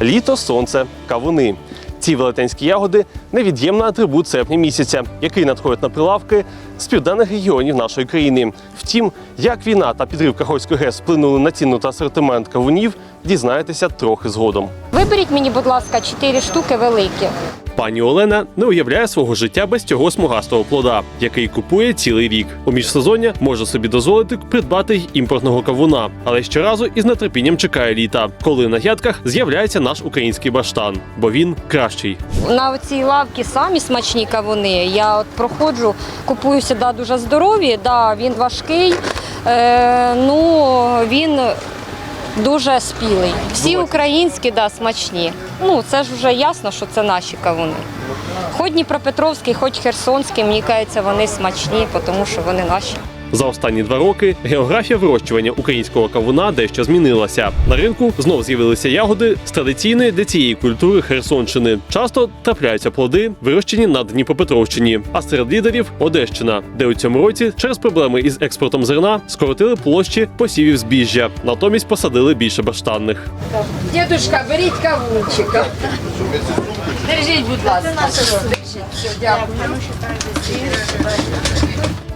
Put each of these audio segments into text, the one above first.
Літо, сонце, кавуни. Ці велетенські ягоди невід'ємний атрибут серпня місяця, який надходить на прилавки з південних регіонів нашої країни. Втім, як війна та підрив Каховської ГЕС вплинули на ціну та асортимент кавунів, дізнаєтеся трохи згодом. Виберіть мені, будь ласка, чотири штуки великі. Пані Олена не уявляє свого життя без цього смугастого плода, який купує цілий рік. У міжсезоння може собі дозволити придбати й імпортного кавуна, але щоразу із нетерпінням чекає літа, коли на грядках з'являється наш український баштан, бо він кращий. На цій лавці самі смачні кавуни. Я от проходжу, купую сюди дуже здорові. Да, він важкий, е, ну він дуже спілий. Всі українські, да, смачні. Ну це ж вже ясно, що це наші кавуни. Хоч Дніпропетровський, хоч Херсонський, мені кажеться, вони смачні, тому що вони наші. За останні два роки географія вирощування українського кавуна дещо змінилася. На ринку знов з'явилися ягоди з традиційної для цієї культури Херсонщини. Часто трапляються плоди, вирощені на Дніпропетровщині. А серед лідерів Одещина, де у цьому році через проблеми із експортом зерна скоротили площі посівів збіжжя, натомість посадили більше баштанних. Дідушка, беріть кавунчика. Держіть, будь ласка. Все, дякую.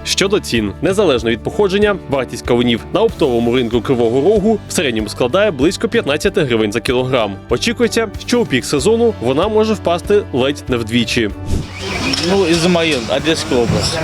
Щодо цін, незалежно від походження, вартість кавунів на оптовому ринку Кривого Рогу в середньому складає близько 15 гривень за кілограм. Очікується, що у пік сезону вона може впасти ледь не вдвічі. Ну, Ізмаїл, Одеська область.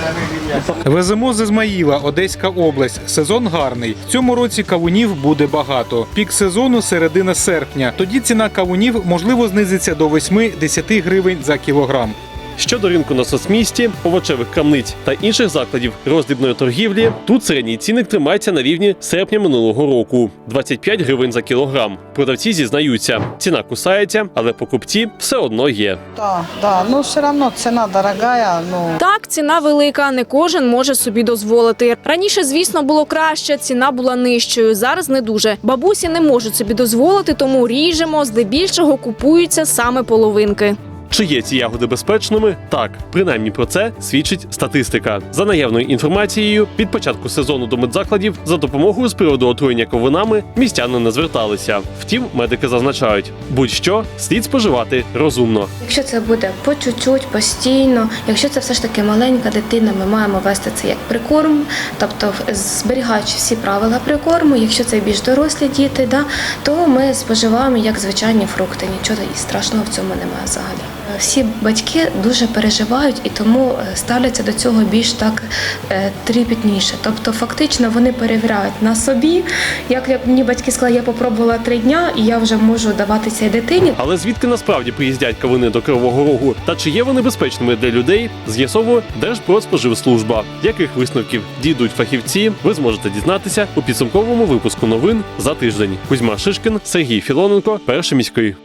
Веземо з Ізмаїла, Одеська область. Сезон гарний. В цьому році кавунів буде багато. Пік сезону середина серпня. Тоді ціна кавунів можливо знизиться до 8-10 гривень за кілограм. Щодо ринку на соцмісті, овочевих крамниць та інших закладів роздрібної торгівлі, тут середній цінник тримається на рівні серпня минулого року 25 гривень за кілограм. Продавці зізнаються, ціна кусається, але покупці все одно є. Да, да, но все равно цена дорогая, ну, Так, ціна велика, не кожен може собі дозволити. Раніше, звісно, було краще, ціна була нижчою. Зараз не дуже. Бабусі не можуть собі дозволити, тому ріжемо. Здебільшого купуються саме половинки. Чи є ці ягоди безпечними? Так, принаймні про це свідчить статистика. За наявною інформацією, від початку сезону до медзакладів за допомогою з приводу отруєння ковинами містяни не зверталися. Втім, медики зазначають, будь-що слід споживати розумно. Якщо це буде по чуть-чуть, постійно, якщо це все ж таки маленька дитина, ми маємо вести це як прикорм, тобто зберігаючи всі правила прикорму. Якщо це більш дорослі діти, да, то ми споживаємо як звичайні фрукти. Нічого і страшного в цьому немає взагалі. Всі батьки дуже переживають і тому е, ставляться до цього більш так е, тріпетніше. Тобто, фактично вони перевіряють на собі. Як, мені батьки сказали, я попробувала три дня і я вже можу давати цій дитині. Але звідки насправді приїздять кавуни до Кривого Рогу та чи є вони безпечними для людей, з'ясовує Держпродспоживслужба. Яких висновків дійдуть фахівці, ви зможете дізнатися у підсумковому випуску новин за тиждень. Кузьма Шишкін, Сергій Філоненко, перший міський.